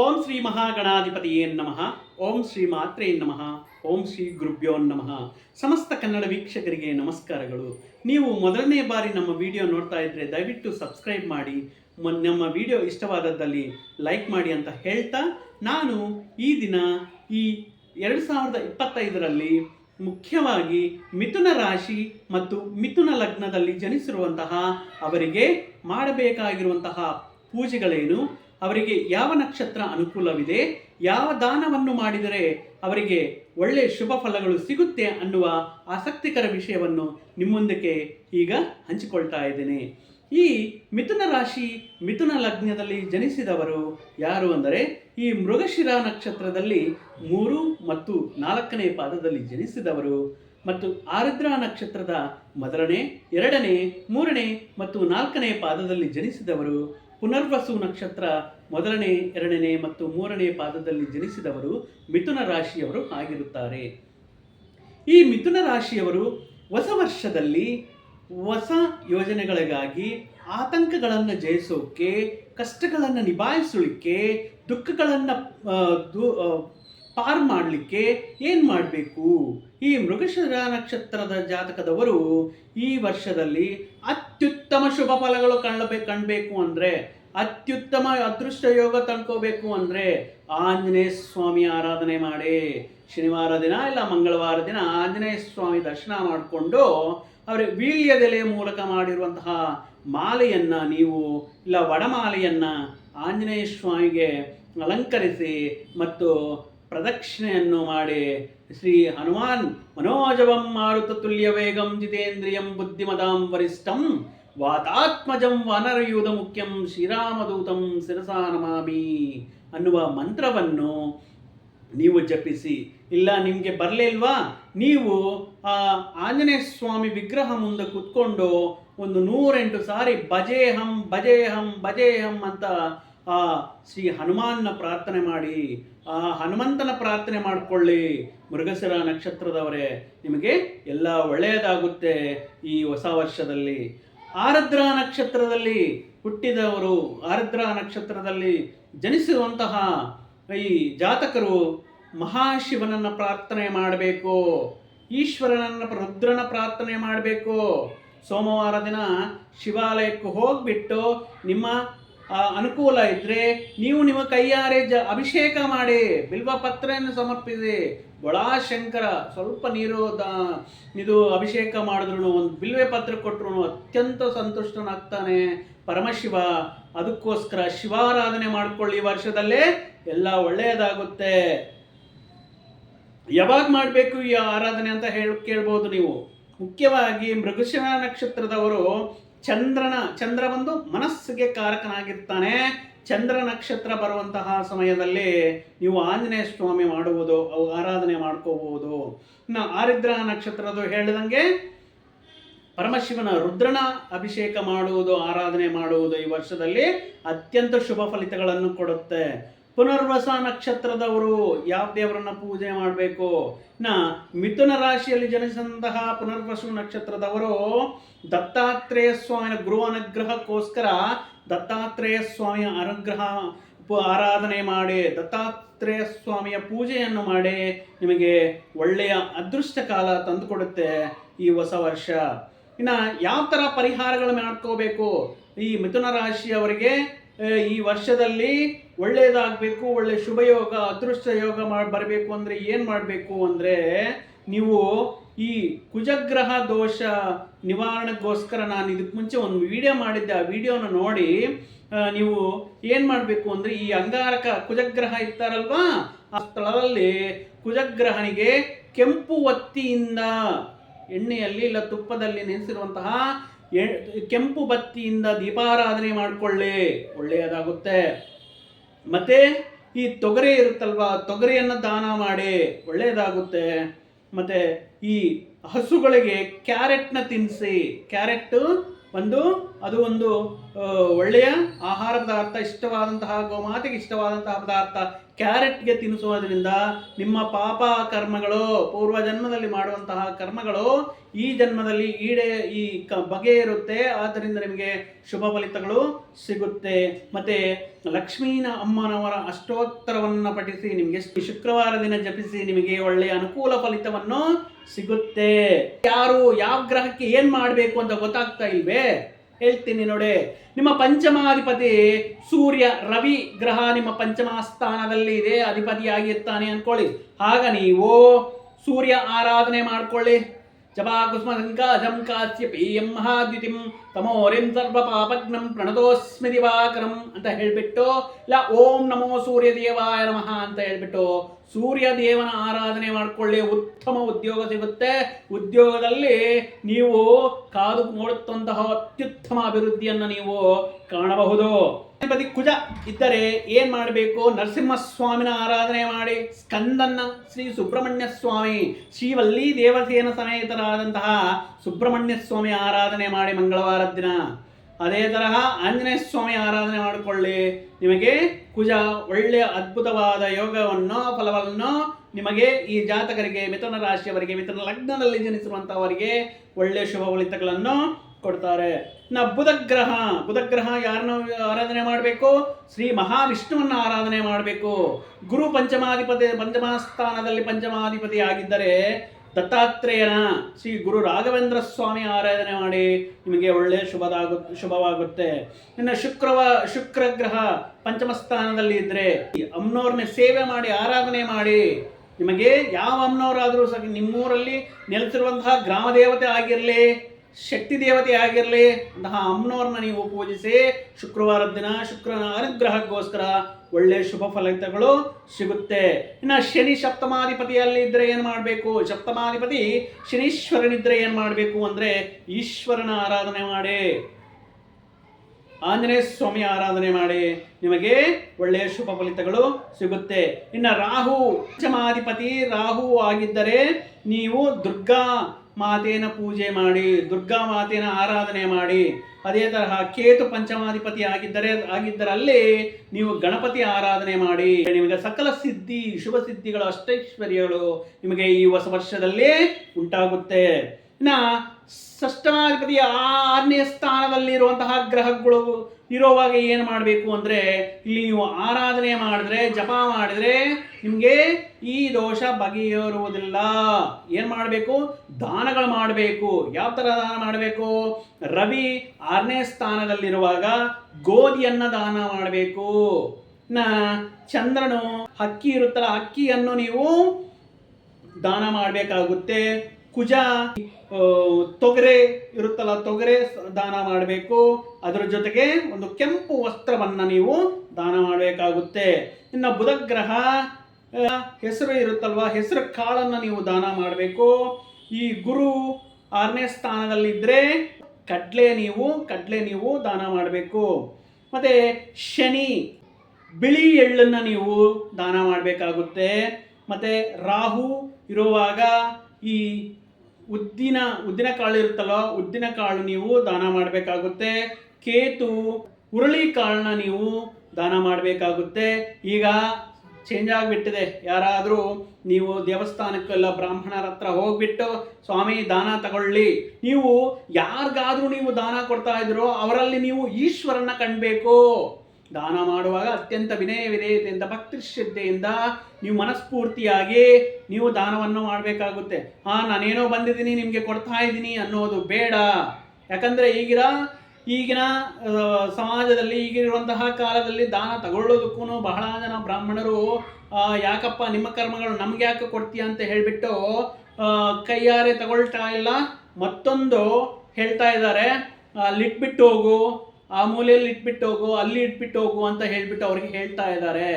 ಓಂ ಶ್ರೀ ಮಹಾಗಣಾಧಿಪತಿಯೇ ನಮಃ. ಓಂ ಶ್ರೀ ಮಾತ್ರೇ ನಮಃ. ಓಂ ಶ್ರೀ ಗುರುಭ್ಯೋ ನಮಃ. ಸಮಸ್ತ ಕನ್ನಡ ವೀಕ್ಷಕರಿಗೆ ನಮಸ್ಕಾರಗಳು. ನೀವು ಮೊದಲನೇ ಬಾರಿ ನಮ್ಮ ವಿಡಿಯೋ ನೋಡ್ತಾ ಇದ್ದರೆ ದಯವಿಟ್ಟು ಸಬ್ಸ್ಕ್ರೈಬ್ ಮಾಡಿ ನಮ್ಮ ವಿಡಿಯೋ ಇಷ್ಟವಾದದ್ದಲ್ಲಿ ಲೈಕ್ ಮಾಡಿ ಅಂತ ಹೇಳ್ತಾ ನಾನು ಈ ದಿನ ಈ ಎರಡು ಸಾವಿರದ ಇಪ್ಪತ್ತೈದರಲ್ಲಿ ಮುಖ್ಯವಾಗಿ ಮಿಥುನ ರಾಶಿ ಮತ್ತು ಮಿಥುನ ಲಗ್ನದಲ್ಲಿ ಜನಿಸಿರುವಂತಹ ಅವರಿಗೆ ಮಾಡಬೇಕಾಗಿರುವಂತಹ ಪೂಜೆಗಳೇನು? ಅವರಿಗೆ ಯಾವ ನಕ್ಷತ್ರ ಅನುಕೂಲವಿದೆ, ಯಾವ ದಾನವನ್ನು ಮಾಡಿದರೆ ಅವರಿಗೆ ಒಳ್ಳೆಯ ಶುಭ ಫಲಗಳು ಸಿಗುತ್ತೆ ಅನ್ನುವ ಆಸಕ್ತಿಕರ ವಿಷಯವನ್ನು ನಿಮ್ಮೊಂದಕ್ಕೆ ಈಗ ಹಂಚಿಕೊಳ್ತಾ ಇದ್ದೇನೆ. ಈ ಮಿಥುನ ರಾಶಿ ಮಿಥುನ ಲಗ್ನದಲ್ಲಿ ಜನಿಸಿದವರು ಯಾರು ಅಂದರೆ, ಈ ಮೃಗಶಿರ ನಕ್ಷತ್ರದಲ್ಲಿ ಮೂರು ಮತ್ತು ನಾಲ್ಕನೇ ಪಾದದಲ್ಲಿ ಜನಿಸಿದವರು ಮತ್ತು ಆರುದ್ರ ನಕ್ಷತ್ರದ ಮೊದಲನೇ, ಎರಡನೇ, ಮೂರನೇ ಮತ್ತು ನಾಲ್ಕನೇ ಪಾದದಲ್ಲಿ ಜನಿಸಿದವರು ಪುನರ್ವಸು ನಕ್ಷತ್ರ ಮೊದಲನೇ, ಎರಡನೇ ಮತ್ತು ಮೂರನೇ ಪಾದದಲ್ಲಿ ಜನಿಸಿದವರು ಮಿಥುನ ರಾಶಿಯವರು ಆಗಿರುತ್ತಾರೆ. ಈ ಮಿಥುನ ರಾಶಿಯವರು ಹೊಸ ವರ್ಷದಲ್ಲಿ ಹೊಸ ಯೋಜನೆಗಳಿಗಾಗಿ ಆತಂಕಗಳನ್ನು ಜಯಿಸೋಕೆ, ಕಷ್ಟಗಳನ್ನು ನಿಭಾಯಿಸಲಿಕ್ಕೆ ದುಃಖಗಳನ್ನು ಪಾರ್ ಮಾಡಲಿಕ್ಕೆ ಏನು ಮಾಡಬೇಕು? ಈ ಮೃಗಶಿರ ನಕ್ಷತ್ರದ ಜಾತಕದವರು ಈ ವರ್ಷದಲ್ಲಿ ಅತ್ಯುತ್ತಮ ಶುಭ ಫಲಗಳು ಕಾಣಬೇಕು ಕಾಣಬೇಕು ಅಂದರೆ, ಅತ್ಯುತ್ತಮ ಅದೃಷ್ಟ ಯೋಗ ತಂದ್ಕೋಬೇಕು ಅಂದರೆ ಆಂಜನೇಯ ಸ್ವಾಮಿ ಆರಾಧನೆ ಮಾಡಿ. ಶನಿವಾರ ದಿನ ಇಲ್ಲ ಮಂಗಳವಾರ ದಿನ ಆಂಜನೇಯ ಸ್ವಾಮಿ ದರ್ಶನ ಮಾಡಿಕೊಂಡು ಅವರ ವೀಳ್ಯದೆಲೆಯ ಮೂಲಕ ಮಾಡಿರುವಂತಹ ಮಾಲೆಯನ್ನು ನೀವು ಇಲ್ಲ ವಡಮಾಲೆಯನ್ನ ಆಂಜನೇಯ ಸ್ವಾಮಿಗೆ ಅಲಂಕರಿಸಿ ಮತ್ತು ಪ್ರದಕ್ಷಿಣೆಯನ್ನು ಮಾಡಿ ಶ್ರೀ ಹನುಮಾನ್ ಮನೋಜವಂ ಮಾರುತ ತುಲ್ಯ ವೇಗಂ ಜಿತೇಂದ್ರಿಯಂ ಬುದ್ಧಿಮದಾಂ ವರಿಷ್ಠಂ ವಾತಾತ್ಮಜಂ ವಾನರಯೂಧ ಮುಖ್ಯಂ ಶ್ರೀರಾಮದೂತಂ ಶಿರಸಾ ನಮಾಮಿ ಅನ್ನುವ ಮಂತ್ರವನ್ನು ನೀವು ಜಪಿಸಿ. ಇಲ್ಲ, ನಿಮಗೆ ಬರಲಿಲ್ವಾ ನೀವು ಆ ಆಂಜನೇಯ ಸ್ವಾಮಿ ವಿಗ್ರಹ ಮುಂದೆ ಕುತ್ಕೊಂಡು ಒಂದು ನೂರೆಂಟು ಸಾರಿ ಭಜೇಹಂ ಭಜೇಹಂ ಭಜೇಹಂ ಅಂತ ಆ ಶ್ರೀ ಹನುಮಾನ್ನ ಪ್ರಾರ್ಥನೆ ಮಾಡಿ. ಆ ಹನುಮಂತನ ಪ್ರಾರ್ಥನೆ ಮಾಡಿಕೊಳ್ಳಿ ಮೃಗಶಿರ ನಕ್ಷತ್ರದವರೇ, ನಿಮಗೆ ಎಲ್ಲ ಒಳ್ಳೆಯದಾಗುತ್ತೆ ಈ ಹೊಸ ವರ್ಷದಲ್ಲಿ. ಆರದ್ರ ನಕ್ಷತ್ರದಲ್ಲಿ ಹುಟ್ಟಿದವರು, ಆರದ್ರ ನಕ್ಷತ್ರದಲ್ಲಿ ಜನಿಸಿರುವಂತಹ ಈ ಜಾತಕರು ಮಹಾಶಿವನನ್ನ ಪ್ರಾರ್ಥನೆ ಮಾಡಬೇಕು, ಈಶ್ವರನನ್ನ, ರುದ್ರನ ಪ್ರಾರ್ಥನೆ ಮಾಡಬೇಕು. ಸೋಮವಾರ ದಿನ ಶಿವಾಲಯಕ್ಕೆ ಹೋಗ್ಬಿಟ್ಟು ನಿಮ್ಮ ಅನುಕೂಲ ಇದ್ರೆ ನೀವು ನಿಮ್ಮ ಕೈಯಾರೆ ಜ ಅಭಿಷೇಕ ಮಾಡಿ, ಬಿಲ್ವ ಪತ್ರೆಯನ್ನು ಸಮರ್ಪಿಸಿ ಶಂಕರ ಸ್ವಲ್ಪ ನೀರು ಇದು ಅಭಿಷೇಕ ಮಾಡಿದ್ರು ಒಂದು ಬಿಲ್ವೆ ಪತ್ರ ಕೊಟ್ಟರು ಅತ್ಯಂತ ಸಂತುಷ್ಟನಾಗ್ತಾನೆ ಪರಮಶಿವ. ಅದಕ್ಕೋಸ್ಕರ ಶಿವಾರಾಧನೆ ಮಾಡ್ಕೊಳ್ಳಿ ಈ ವರ್ಷದಲ್ಲೇ, ಎಲ್ಲ ಒಳ್ಳೆಯದಾಗುತ್ತೆ. ಯಾವಾಗ ಮಾಡಬೇಕು ಈ ಆರಾಧನೆ ಅಂತ ಹೇಳಿ, ಕೇಳ್ಬೋದು ನೀವು. ಮುಖ್ಯವಾಗಿ ಮೃಗಶಿರ ನಕ್ಷತ್ರದವರು ಚಂದ್ರನ, ಚಂದ್ರ ಬಂದು ಮನಸ್ಸಿಗೆ ಕಾರಕನಾಗಿರ್ತಾನೆ. ಚಂದ್ರ ನಕ್ಷತ್ರ ಬರುವಂತಹ ಸಮಯದಲ್ಲಿ ನೀವು ಆಂಜನೇಯ ಸ್ವಾಮಿ ಮಾಡುವುದು, ಅವು ಆರಾಧನೆ ಮಾಡ್ಕೋಬಹುದು ಇನ್ನು ಆರಿದ್ರ ನಕ್ಷತ್ರದ್ದು ಹೇಳಿದಂಗೆ, ಪರಮಶಿವನ ರುದ್ರನ ಅಭಿಷೇಕ ಮಾಡುವುದು, ಆರಾಧನೆ ಮಾಡುವುದು ಈ ವರ್ಷದಲ್ಲಿ ಅತ್ಯಂತ ಶುಭ ಫಲಿತಗಳನ್ನು ಕೊಡುತ್ತೆ. ಪುನರ್ವಸ ನಕ್ಷತ್ರದವರು ಯಾವ ದೇವರನ್ನ ಪೂಜೆ ಮಾಡಬೇಕು? ನ ಮಿಥುನ ರಾಶಿಯಲ್ಲಿ ಜನಿಸಿದಂತಹ ಪುನರ್ವಸು ನಕ್ಷತ್ರದವರು ದತ್ತಾತ್ರೇಯ ಸ್ವಾಮಿಯ ಗುರು ಅನುಗ್ರಹಕ್ಕೋಸ್ಕರ ದತ್ತಾತ್ರೇಯ ಸ್ವಾಮಿಯ ಅನುಗ್ರಹ ಆರಾಧನೆ ಮಾಡಿ, ದತ್ತಾತ್ರೇಯ ಸ್ವಾಮಿಯ ಪೂಜೆಯನ್ನು ಮಾಡಿ ನಿಮಗೆ ಒಳ್ಳೆಯ ಅದೃಷ್ಟ ಕಾಲ ತಂದುಕೊಡುತ್ತೆ ಈ ಹೊಸ ವರ್ಷ. ಇನ್ನು ಯಾವ ಥರ ಪರಿಹಾರಗಳನ್ನು ಮಾಡ್ಕೋಬೇಕು? ಈ ಮಿಥುನ ರಾಶಿಯವರಿಗೆ ಈ ವರ್ಷದಲ್ಲಿ ಒಳ್ಳೆಯದಾಗಬೇಕು, ಒಳ್ಳೆ ಶುಭಯೋಗ ಅದೃಷ್ಟ ಯೋಗ ಮಾಡಿ, ಬರಬೇಕು ಅಂದರೆ ಏನು ಮಾಡಬೇಕು ಅಂದರೆ ನೀವು ಈ ಕುಜಗ್ರಹ ದೋಷ ನಿವಾರಣೆಗೋಸ್ಕರ ನಾನು ಇದಕ್ಕೆ ಮುಂಚೆ ಒಂದು ವಿಡಿಯೋ ಮಾಡಿದ್ದೆ. ಆ ವಿಡಿಯೋನ ನೋಡಿ ನೀವು ಏನು ಮಾಡಬೇಕು ಅಂದರೆ ಈ ಅಂಗಾರಕ ಕುಜಗ್ರಹ ಇರ್ತಾರಲ್ವಾ? ಆ ಸ್ಥಳದಲ್ಲಿ ಕುಜಗ್ರಹನಿಗೆ ಕೆಂಪು ಒತ್ತಿಯಿಂದ, ಎಣ್ಣೆಯಲ್ಲಿ ಇಲ್ಲ ತುಪ್ಪದಲ್ಲಿ ನೆನೆಸಿರುವಂತಹ ಕೆಂಪು ಬತ್ತಿಯಿಂದ ದೀಪಾರಾಧನೆ ಮಾಡಿಕೊಳ್ಳಿ. ಒಳ್ಳೆಯದಾಗುತ್ತೆ. ಮತ್ತೆ ಈ ತೊಗರಿ ಇರುತ್ತಲ್ವಾ? ತೊಗರಿಯನ್ನು ದಾನ ಮಾಡಿ ಒಳ್ಳೆಯದಾಗುತ್ತೆ ಮತ್ತೆ ಈ ಹಸುಗಳಿಗೆ ಕ್ಯಾರೆಟ್ನ ತಿನ್ನಿಸಿ. ಕ್ಯಾರೆಟ್ ಒಂದು, ಅದು ಒಂದು ಒಳ್ಳೆಯ ಆಹಾರ ಪದಾರ್ಥ ಇಷ್ಟವಾದಂತಹ ಗೋಮಾತೆಗೆ ಇಷ್ಟವಾದಂತಹ ಪದಾರ್ಥ, ಕ್ಯಾರೆಟ್ಗೆ ತಿನ್ನಿಸುವುದರಿಂದ ನಿಮ್ಮ ಪಾಪ ಕರ್ಮಗಳು, ಪೂರ್ವ ಜನ್ಮದಲ್ಲಿ ಮಾಡುವಂತಹ ಕರ್ಮಗಳು ಈ ಜನ್ಮದಲ್ಲಿ ಈಡೇ, ಈ ಕ, ಬಗೆ ಇರುತ್ತೆ. ಆದ್ದರಿಂದ ನಿಮಗೆ ಶುಭ ಫಲಿತಗಳು ಸಿಗುತ್ತೆ. ಮತ್ತೆ ಲಕ್ಷ್ಮೀನ ಅಮ್ಮನವರ ಅಷ್ಟೋತ್ತರವನ್ನು ಪಠಿಸಿ, ನಿಮಗೆ ಶುಕ್ರವಾರ ದಿನ ಜಪಿಸಿ, ನಿಮಗೆ ಒಳ್ಳೆಯ ಅನುಕೂಲ ಫಲಿತವನ್ನು ಸಿಗುತ್ತೆ. ಯಾರು ಯಾವ ಗ್ರಹಕ್ಕೆ ಏನ್ ಮಾಡಬೇಕು ಅಂತ ಗೊತ್ತಾಗ್ತಾ ಇಲ್ವೇ? ಹೇಳ್ತೀನಿ ನೋಡಿ. ನಿಮ್ಮ ಪಂಚಮಾಧಿಪತಿ ಸೂರ್ಯ, ರವಿ ಗ್ರಹ ನಿಮ್ಮ ಪಂಚಮ ಸ್ಥಾನದಲ್ಲಿ ಇದೆ, ಅಧಿಪತಿಯಾಗಿರ್ತಾನೆ ಅನ್ಕೊಳ್ಳಿ. ಆಗ ನೀವು ಸೂರ್ಯ ಆರಾಧನೆ ಮಾಡ್ಕೊಳ್ಳಿ. ಸಂಕಾಜಂ ಕಾಸ್ಯ ಪೇಯಂ ಮಹಾದ್ಯುತಿಂ ತಮೋರಿಂ ಸರ್ವ ಪಾಪಗ್ನಂ ಪ್ರಣತೋಸ್ಮಿ ದಿವಾಕರಂ ಅಂತ ಹೇಳ್ಬಿಟ್ಟು ಇಲ್ಲ ಓಂ ನಮೋ ಸೂರ್ಯ ದೇವಾಯ ನಮಃ ಅಂತ ಹೇಳ್ಬಿಟ್ಟು ಸೂರ್ಯ ದೇವನ ಆರಾಧನೆ ಮಾಡ್ಕೊಳ್ಳಿ, ಉತ್ತಮ ಉದ್ಯೋಗ ಸಿಗುತ್ತೆ. ಉದ್ಯೋಗದಲ್ಲಿ ನೀವು ಕಾದು ನೋಡುತ್ತಂತಹ ಅತ್ಯುತ್ತಮ ಅಭಿವೃದ್ಧಿಯನ್ನು ನೀವು ಕಾಣಬಹುದು. ಅಧಿಪತಿ ಕುಜ ಇದ್ದರೆ ಏನ್ ಮಾಡಬೇಕು? ನರಸಿಂಹಸ್ವಾಮಿನ ಆರಾಧನೆ ಮಾಡಿ. ಸ್ಕಂದನ್ನ ಶ್ರೀ ಸುಬ್ರಹ್ಮಣ್ಯ ಸ್ವಾಮಿ ಶ್ರೀವಲ್ಲಿ ದೇವಸೇನ ಸಮೇತರಾದಂತಹ ಸುಬ್ರಹ್ಮಣ್ಯ ಸ್ವಾಮಿ ಆರಾಧನೆ ಮಾಡಿ ಮಂಗಳವಾರ ದಿನ. ಅದೇ ತರಹ ಆಂಜನೇಯ ಸ್ವಾಮಿ ಆರಾಧನೆ ಮಾಡಿಕೊಳ್ಳಿ. ನಿಮಗೆ ಕುಜ ಒಳ್ಳೆಯ ಅದ್ಭುತವಾದ ಯೋಗವನ್ನು, ಫಲವನ್ನು ನಿಮಗೆ ಈ ಜಾತಕರಿಗೆ, ಮಿಥುನ ರಾಶಿಯವರಿಗೆ, ಮಿಥುನ ಲಗ್ನದಲ್ಲಿ ಜನಿಸಿರುವಂತಹವರಿಗೆ ಒಳ್ಳೆಯ ಶುಭ ಫಲಿತಗಳನ್ನು ಕೊಡ್ತಾರೆ. ಇನ್ನು ಬುಧಗ್ರಹ. ಬುಧಗ್ರಹ ಬುಧ ಗ್ರಹ ಯಾರನ್ನ ಆರಾಧನೆ ಮಾಡಬೇಕು? ಶ್ರೀ ಮಹಾವಿಷ್ಣುವನ್ನ ಆರಾಧನೆ ಮಾಡಬೇಕು. ಗುರು ಪಂಚಮಾಧಿಪತಿ, ಪಂಚಮಸ್ಥಾನದಲ್ಲಿ ಪಂಚಮಾಧಿಪತಿ ಆಗಿದ್ದರೆ ದತ್ತಾತ್ರೇಯನ ಶ್ರೀ ಗುರು ರಾಘವೇಂದ್ರ ಸ್ವಾಮಿ ಆರಾಧನೆ ಮಾಡಿ ನಿಮಗೆ ಒಳ್ಳೆಯ ಶುಭದಾಗು, ಶುಭವಾಗುತ್ತೆ. ಇನ್ನು ಶುಕ್ರವ ಶುಕ್ರ ಗ್ರಹ ಪಂಚಮ ಸ್ಥಾನದಲ್ಲಿ ಇದ್ರೆ ಈ ಅಮ್ನೋರ್ನ ಸೇವೆ ಮಾಡಿ, ಆರಾಧನೆ ಮಾಡಿ. ನಿಮಗೆ ಯಾವ ಅಮ್ನವರಾದರೂ ಸಹ ನಿಮ್ಮೂರಲ್ಲಿ ನೆಲೆಸಿರುವಂತಹ ಗ್ರಾಮ ದೇವತೆ ಆಗಿರಲಿ ಶಕ್ತಿ ದೇವತೆ ಆಗಿರಲಿ, ಅಂತಹ ಅಮ್ಮನವ್ರನ್ನ ನೀವು ಪೂಜಿಸಿ ಶುಕ್ರವಾರದ ದಿನ ಶುಕ್ರನ ಅನುಗ್ರಹಕ್ಕೋಸ್ಕರ ಒಳ್ಳೆಯ ಶುಭ ಫಲಿತಗಳು ಸಿಗುತ್ತೆ. ಇನ್ನು ಶನಿ ಸಪ್ತಮಾಧಿಪತಿಯಲ್ಲಿ ಇದ್ರೆ ಏನು ಮಾಡಬೇಕು? ಸಪ್ತಮಾಧಿಪತಿ ಶನೀಶ್ವರನಿದ್ರೆ ಏನು ಮಾಡಬೇಕು ಅಂದರೆ ಈಶ್ವರನ ಆರಾಧನೆ ಮಾಡಿ. ಆಂಜನೇಯ ಸ್ವಾಮಿ ಆರಾಧನೆ ಮಾಡಿ. ನಿಮಗೆ ಒಳ್ಳೆಯ ಶುಭ ಫಲಿತಗಳು ಸಿಗುತ್ತೆ. ಇನ್ನು ರಾಹು, ಪಂಚಮಾಧಿಪತಿ ರಾಹು ಆಗಿದ್ದರೆ ನೀವು ದುರ್ಗಾ ಮಾತೆಯನ್ನು ಪೂಜೆ ಮಾಡಿ, ದುರ್ಗಾ ಮಾತೇನ ಆರಾಧನೆ ಮಾಡಿ, ಅದೇ ತರಹ ಕೇತು ಪಂಚಮಾಧಿಪತಿ ಆಗಿದ್ದರೆ, ಆಗಿದ್ದರಲ್ಲಿ ನೀವು ಗಣಪತಿ ಆರಾಧನೆ ಮಾಡಿ. ನಿಮಗೆ ಸಕಲ ಸಿದ್ಧಿ, ಶುಭ ಸಿದ್ಧಿಗಳು, ಅಷ್ಟೈಶ್ವರ್ಯಗಳು ನಿಮಗೆ ಈ ಹೊಸ ವರ್ಷದಲ್ಲೇ ಉಂಟಾಗುತ್ತೆ. ಇನ್ನ ಷಷ್ಠಮಾಧಿಪತಿ ಆರನೇ ಸ್ಥಾನದಲ್ಲಿರುವಂತಹ ಗ್ರಹಗಳು ಇರೋವಾಗ ಏನು ಮಾಡಬೇಕು ಅಂದರೆ, ಇಲ್ಲಿ ನೀವು ಆರಾಧನೆ ಮಾಡಿದ್ರೆ, ಜಪ ಮಾಡಿದ್ರೆ ನಿಮಗೆ ಈ ದೋಷ ಬಗೆಯಿರುವುದಿಲ್ಲ ಏನು ಮಾಡಬೇಕು? ದಾನಗಳು ಮಾಡಬೇಕು. ಯಾವ ಥರ ದಾನ ಮಾಡಬೇಕು? ರವಿ ಆರನೇ ಸ್ಥಾನದಲ್ಲಿರುವಾಗ ಗೋಧಿಯನ್ನು ದಾನ ಮಾಡಬೇಕು. ನ ಚಂದ್ರನು ಹಕ್ಕಿ ಇರುತ್ತಲ್ಲ, ಹಕ್ಕಿಯನ್ನು ನೀವು ದಾನ ಮಾಡಬೇಕಾಗುತ್ತೆ. ಕುಜ ತೊಗರೆ ಇರುತ್ತಲ್ಲ ತೊಗರೆ ದಾನ ಮಾಡಬೇಕು. ಅದರ ಜೊತೆಗೆ ಒಂದು ಕೆಂಪು ವಸ್ತ್ರವನ್ನು ನೀವು ದಾನ ಮಾಡಬೇಕಾಗುತ್ತೆ. ಇನ್ನು ಬುಧ ಗ್ರಹ ಹೆಸರು ಇರುತ್ತಲ್ವ, ಹೆಸರು ಕಾಳನ್ನು ನೀವು ದಾನ ಮಾಡಬೇಕು. ಈ ಗುರು ಆರನೇ ಸ್ಥಾನದಲ್ಲಿದ್ದರೆ ಕಡ್ಲೆ ನೀವು ಕಡ್ಲೆ ನೀವು ದಾನ ಮಾಡಬೇಕು. ಮತ್ತೆ ಶನಿ, ಬಿಳಿ ಎಳ್ಳನ್ನು ನೀವು ದಾನ ಮಾಡಬೇಕಾಗುತ್ತೆ. ಮತ್ತು ರಾಹು ಇರುವಾಗ ಈ ಉದ್ದಿನ ಉದ್ದಿನ ಕಾಳು ಇರುತ್ತಲ್ಲ ಉದ್ದಿನ ಕಾಳು ನೀವು ದಾನ ಮಾಡಬೇಕಾಗುತ್ತೆ. ಕೇತು, ಹುರುಳಿ ಕಾಳನ್ನ ನೀವು ದಾನ ಮಾಡಬೇಕಾಗುತ್ತೆ. ಈಗ ಚೇಂಜ್ ಆಗಿಬಿಟ್ಟಿದೆ. ಯಾರಾದರೂ ನೀವು ದೇವಸ್ಥಾನಕ್ಕೆಲ್ಲ ಬ್ರಾಹ್ಮಣರ ಹತ್ರ ಹೋಗ್ಬಿಟ್ಟು, ಸ್ವಾಮಿ, ದಾನ ತಗೊಳ್ಳಿ. ನೀವು ಯಾರಿಗಾದರೂ ನೀವು ದಾನ ಕೊಡ್ತಾ ಇದ್ರೋ, ಅವರಲ್ಲಿ ನೀವು ಈಶ್ವರನ ಕಾಣಬೇಕು ದಾನ ಮಾಡುವಾಗ ಅತ್ಯಂತ ವಿನಯ ವಿಧೇಯತೆಯಿಂದ ಭಕ್ತಿ ಶ್ರದ್ಧೆಯಿಂದ ನೀವು ಮನಸ್ಫೂರ್ತಿಯಾಗಿ ನೀವು ದಾನವನ್ನು ಮಾಡಬೇಕಾಗುತ್ತೆ. ಹಾ, ನಾನೇನೋ ಬಂದಿದ್ದೀನಿ, ನಿಮಗೆ ಕೊಡ್ತಾ ಇದ್ದೀನಿ ಅನ್ನೋದು ಬೇಡ. ಯಾಕಂದರೆ ಈಗಿನ ಈಗಿನ ಸಮಾಜದಲ್ಲಿ, ಈಗಿರುವಂತಹ ಕಾಲದಲ್ಲಿ ದಾನ ತಗೊಳ್ಳೋದಕ್ಕೂ ಬಹಳ ಜನ ಬ್ರಾಹ್ಮಣರು ಯಾಕಪ್ಪ ನಿಮ್ಮ ಕರ್ಮಗಳು ನಮ್ಗೆ ಯಾಕೆ ಕೊಡ್ತೀಯ ಅಂತ ಹೇಳಿಬಿಟ್ಟು ಕೈಯಾರೆ ತಗೊಳ್ತಾ ಇಲ್ಲ. ಮತ್ತೊಂದು ಹೇಳ್ತಾ ಇದ್ದಾರೆ ಅಲ್ಲಿಟ್ಬಿಟ್ಟು ಹೋಗು. ಆ ಮೂಲೆಯಲ್ಲಿ ಇಟ್ಬಿಟ್ಟು ಹೋಗು, ಅಲ್ಲಿ ಇಟ್ಬಿಟ್ಟು ಹೋಗು ಅಂತ ಹೇಳ್ಬಿಟ್ಟು ಅವ್ರಿಗೆ ಹೇಳ್ತಾ ಇದ್ದಾರೆ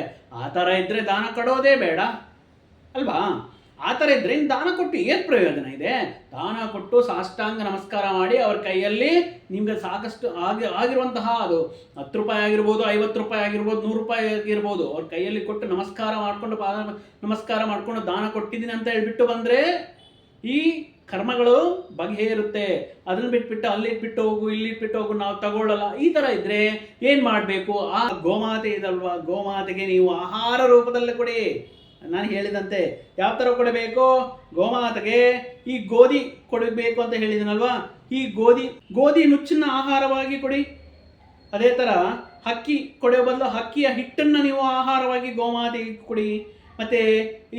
ಆ ಥರ ಇದ್ರೆ ದಾನ ಕೊಡೋದೇ ಬೇಡ. ಅಲ್ವಾ? ಆ ಥರ ಇದ್ರೆ ಇನ್ನು ದಾನ ಕೊಟ್ಟು ಏನು ಪ್ರಯೋಜನ ಇದೆ? ದಾನ ಕೊಟ್ಟು ಸಾಷ್ಟಾಂಗ ನಮಸ್ಕಾರ ಮಾಡಿ ಅವ್ರ ಕೈಯಲ್ಲಿ ನಿಮ್ಗೆ ಸಾಕಷ್ಟು ಆಗಿ, ಆಗಿರುವಂತಹ ಅದು ಹತ್ತು ರೂಪಾಯಿ ಆಗಿರ್ಬೋದು, ಐವತ್ತು ರೂಪಾಯಿ ಆಗಿರ್ಬೋದು, ನೂರು ರೂಪಾಯಿ ಆಗಿರ್ಬೋದು, ಅವ್ರ ಕೈಯಲ್ಲಿ ಕೊಟ್ಟು ನಮಸ್ಕಾರ ಮಾಡಿಕೊಂಡು ಪಾದ ನಮಸ್ಕಾರ ಮಾಡಿಕೊಂಡು ದಾನ ಕೊಟ್ಟಿದ್ದೀನಿ ಅಂತ ಹೇಳ್ಬಿಟ್ಟು ಬಂದರೆ ಈ ಕರ್ಮಗಳು ಬಗೆಹೇರುತ್ತೆ ಅದನ್ನ ಬಿಟ್ಬಿಟ್ಟು ಅಲ್ಲಿ ಇಟ್ಬಿಟ್ಟು ಹೋಗು, ಇಲ್ಲಿ ಇಟ್ಬಿಟ್ಟು ಹೋಗು, ನಾವು ತಗೊಳ್ಳಲ್ಲ. ಈ ತರ ಇದ್ರೆ ಏನು ಮಾಡಬೇಕು? ಆ ಗೋಮಾತೆ ಇದಲ್ವಾ? ಗೋಮಾತೆಗೆ ನೀವು ಆಹಾರ ರೂಪದಲ್ಲಿ ಕೊಡಿ. ನಾನು ಹೇಳಿದಂತೆ, ಯಾವ ಥರ ಕೊಡಬೇಕು? ಗೋಮಾತೆಗೆ ಈ ಗೋಧಿ ಕೊಡಬೇಕು ಅಂತ ಹೇಳಿದನಲ್ವಾ? ಈ ಗೋಧಿ ಗೋಧಿ ನುಚ್ಚನ್ನ ಆಹಾರವಾಗಿ ಕೊಡಿ. ಅದೇ ಥರ ಹಕ್ಕಿ ಕೊಡೋ ಬದಲು ಹಕ್ಕಿಯ ಹಿಟ್ಟನ್ನು ನೀವು ಆಹಾರವಾಗಿ ಗೋಮಾತೆಗೆ ಕೊಡಿ. ಮತ್ತು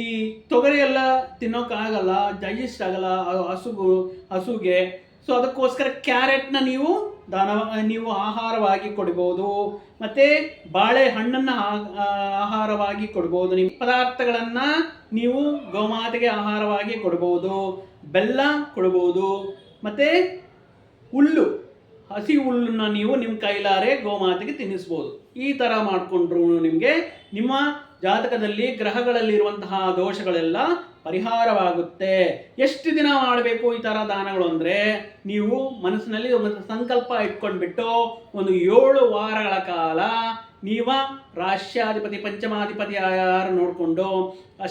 ಈ ತೊಗರಿಯೆಲ್ಲ ತಿನ್ನೋಕ್ಕಾಗಲ್ಲ ಡೈಜೆಸ್ಟ್ ಆಗಲ್ಲ ಹಸುಗು, ಹಸುಗೆ. ಸೊ ಅದಕ್ಕೋಸ್ಕರ ಕ್ಯಾರೆಟ್ನ ನೀವು ದಾನ, ನೀವು ಆಹಾರವಾಗಿ ಕೊಡ್ಬೋದು. ಮತ್ತು ಬಾಳೆಹಣ್ಣನ್ನು ಆಹಾರವಾಗಿ ಕೊಡ್ಬೋದು. ನಿಮ್ಮ ಪದಾರ್ಥಗಳನ್ನು ನೀವು ಗೋಮಾತೆಗೆ ಆಹಾರವಾಗಿ ಕೊಡ್ಬೋದು. ಬೆಲ್ಲ ಕೊಡ್ಬೋದು. ಮತ್ತು ಹುಲ್ಲು, ಹಸಿ ಹುಲ್ಲನ್ನ ನೀವು ನಿಮ್ಮ ಕೈಲಾರೆ ಗೋಮಾತೆಗೆ ತಿನ್ನಿಸ್ಬೋದು. ಈ ಥರ ಮಾಡಿಕೊಂಡ್ರು ನಿಮಗೆ ನಿಮ್ಮ ಜಾತಕದಲ್ಲಿ ಗ್ರಹಗಳಲ್ಲಿರುವಂತಹ ದೋಷಗಳೆಲ್ಲ ಪರಿಹಾರವಾಗುತ್ತೆ. ಎಷ್ಟು ದಿನ ಮಾಡಬೇಕು ಈ ಥರ ದಾನಗಳು ಅಂದರೆ? ನೀವು ಮನಸ್ಸಿನಲ್ಲಿ ಒಂದು ಸಂಕಲ್ಪ ಇಟ್ಕೊಂಡ್ಬಿಟ್ಟು ಒಂದು ಏಳು ವಾರಗಳ ಕಾಲ ನೀವ ರಾಷ್ಟ್ರಾಧಿಪತಿ ಪಂಚಮಾಧಿಪತಿ ಯಾರು ನೋಡಿಕೊಂಡು,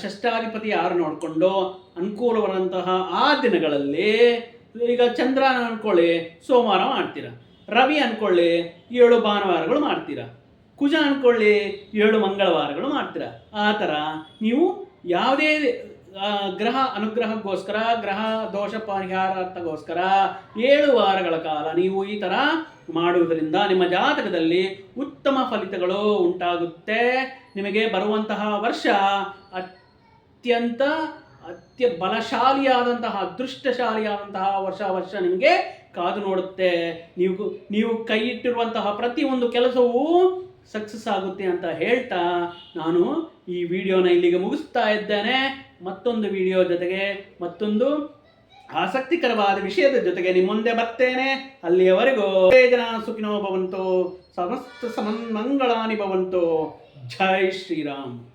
ಷಷ್ಠಾಧಿಪತಿ ಯಾರು ನೋಡಿಕೊಂಡು ಅನುಕೂಲವಾದಂತಹ ಆ ದಿನಗಳಲ್ಲಿ ಈಗ ಚಂದ್ರ ಅನ್ಕೊಳ್ಳಿ, ಸೋಮವಾರ ಮಾಡ್ತೀರಾ. ರವಿ ಅನ್ಕೊಳ್ಳಿ, ಏಳು ಭಾನುವಾರಗಳು ಮಾಡ್ತೀರಾ. ಕುಜ ಅನ್ಕೊಳ್ಳಿ ಏಳು ಮಂಗಳವಾರಗಳು ಮಾಡ್ತೀರಾ. ಆ ಥರ ನೀವು ಯಾವುದೇ ಗ್ರಹ ಅನುಗ್ರಹಕ್ಕೋಸ್ಕರ, ಗ್ರಹ ದೋಷ ಪರಿಹಾರಾರ್ಥಗೋಸ್ಕರ ಏಳು ವಾರಗಳ ಕಾಲ ನೀವು ಈ ಥರ ಮಾಡುವುದರಿಂದ ನಿಮ್ಮ ಜಾತಕದಲ್ಲಿ ಉತ್ತಮ ಫಲಿತಗಳು ಉಂಟಾಗುತ್ತೆ. ನಿಮಗೆ ಬರುವಂತಹ ವರ್ಷ ಅತ್ಯಂತ, ಅತ್ಯ ಬಲಶಾಲಿಯಾದಂತಹ, ಅದೃಷ್ಟಶಾಲಿಯಾದಂತಹ ವರ್ಷ ವರ್ಷ ನಿಮಗೆ ಕಾದು ನೋಡುತ್ತೆ. ನೀವು ನೀವು ಕೈ ಇಟ್ಟಿರುವಂತಹ ಪ್ರತಿಯೊಂದು ಕೆಲಸವೂ ಸಕ್ಸಸ್ ಆಗುತ್ತೆ ಅಂತ ಹೇಳ್ತಾ ನಾನು ಈ ವಿಡಿಯೋನ ಇಲ್ಲಿಗೆ ಮುಗಿಸ್ತಾ ಇದ್ದೇನೆ. ಮತ್ತೊಂದು ವಿಡಿಯೋ ಜೊತೆಗೆ ಮತ್ತೊಂದು ಆಸಕ್ತಿಕರವಾದ ವಿಷಯದ ಜೊತೆಗೆ ನಿಮ್ಮ ಮುಂದೆ ಬರ್ತೇನೆ. ಅಲ್ಲಿಯವರೆಗೂ ಜನ ಸುಖಿನೋ ಭವಂತು. ಸಮಸ್ತ ಸಮನ್ಮಂಗಳಾನಿ ಭವಂತು. ಜೈ ಶ್ರೀರಾಮ್.